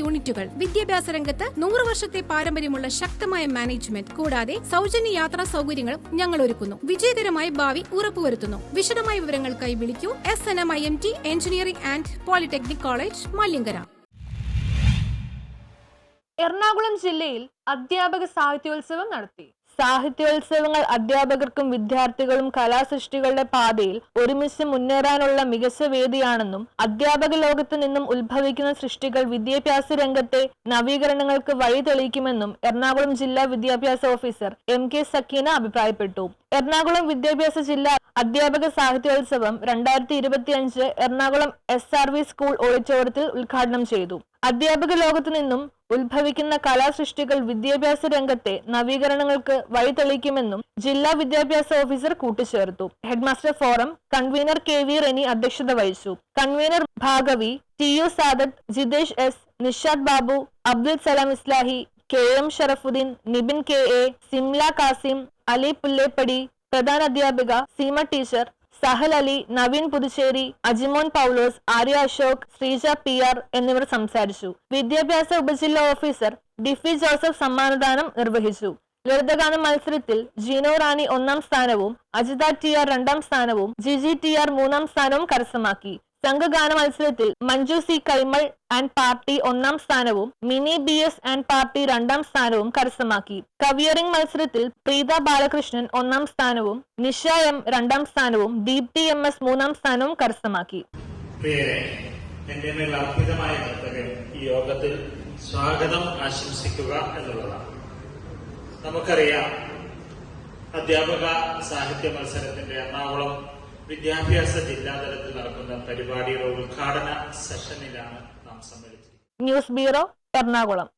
യൂണിറ്റുകൾ. വിദ്യാഭ്യാസ രംഗത്ത് നൂറ് വർഷത്തെ പാരമ്പര്യമുള്ള ശക്തമായ മാനേജ്മെന്റ്. കൂടാതെ സൗജന്യ യാത്രാ സൗകര്യങ്ങളും ഞങ്ങൾ ഒരുക്കുന്നു വിജയകരമായ ഭാവി ഉറപ്പുവരുത്തുന്നു. വിശദമായ വിവരങ്ങൾക്കായി വിളിക്കൂ. S N M I M T engineering and polytechnic college Maliankara. Ernakulam ജില്ലയിൽ അധ്യാപക സാഹിത്യോത്സവം നടത്തി. സാഹിത്യോത്സവങ്ങൾ അധ്യാപകർക്കും വിദ്യാർത്ഥികളും കലാസൃഷ്ടികളുടെ പാതയിൽ ഒരുമിച്ച് മുന്നേറാനുള്ള മികച്ച വേദിയാണെന്നും അധ്യാപക ലോകത്തു നിന്നും ഉത്ഭവിക്കുന്ന സൃഷ്ടികൾ വിദ്യാഭ്യാസ രംഗത്തെ നവീകരണങ്ങൾക്ക് വഴി തെളിയിക്കുമെന്നും എറണാകുളം ജില്ലാ വിദ്യാഭ്യാസ ഓഫീസർ എം കെ സക്കീന അഭിപ്രായപ്പെട്ടു. എറണാകുളം വിദ്യാഭ്യാസ ജില്ലാ അധ്യാപക സാഹിത്യോത്സവം രണ്ടായിരത്തി ഇരുപത്തിയഞ്ച് Ernakulam S R V school ഓഡിറ്റോറിയത്തിൽ ഉദ്ഘാടനം ചെയ്തു. അധ്യാപക ലോകത്തു നിന്നും ഉത്ഭവിക്കുന്ന കലാസൃഷ്ടികൾ വിദ്യാഭ്യാസ രംഗത്തെ നവീകരണങ്ങൾക്ക് വഴിതെളിക്കുമെന്നും ജില്ലാ വിദ്യാഭ്യാസ ഓഫീസർ കൂട്ടിച്ചേർത്തു. Headmaster forum convener K V Reni അധ്യക്ഷത വഹിച്ചു. Convener Bhagavi T U Sadath Jithesh S Nishad Babu Abdul Salam Islahi K M Sharafuddin Nibin K A Simla Kasim Ali Pullepadi പ്രധാന അധ്യാപിക Seema teacher Sahal Ali Navin Puthussery Ajimon Paulose Arya Ashok Sreeja P R എന്നിവർ സംസാരിച്ചു. വിദ്യാഭ്യാസ ഉപജില്ലാ officer ഡിഫി Joseph സമ്മാനദാനം നിർവഹിച്ചു. ലളിതഗാന മത്സരത്തിൽ ജീനോ റാണി ഒന്നാം സ്ഥാനവും അജിത ടി ആർ രണ്ടാം സ്ഥാനവും ജിജി ടി ആർ മൂന്നാം സ്ഥാനവും കരസ്ഥമാക്കി. സംഘഗാന മത്സരത്തിൽ Manju C Kaimal and party ഒന്നാം സ്ഥാനവും Mini B S and party രണ്ടാം സ്ഥാനവും കരസ്ഥമാക്കി. കവിയറിംഗ് മത്സരത്തിൽ പ്രീത ബാലകൃഷ്ണൻ ഒന്നാം സ്ഥാനവും നിഷ എം രണ്ടാം സ്ഥാനവും ദീപ്തി എം എസ് മൂന്നാം സ്ഥാനവും കരസ്ഥമാക്കി. ഈ യോഗത്തിൽ സ്വാഗതം ആശംസിക്കുക എന്നുള്ളതാണ്. നമുക്കറിയാം അധ്യാപക സാഹിത്യ മത്സരത്തിന്റെ എറണാകുളം വിദ്യാഭ്യാസ ജില്ലാതലത്തിൽ നടക്കുന്ന പരിപാടിയുടെ ഉദ്ഘാടന സെഷനിലാണ് നാം സമ്മേളിച്ചത്. News bureau Ernakulam.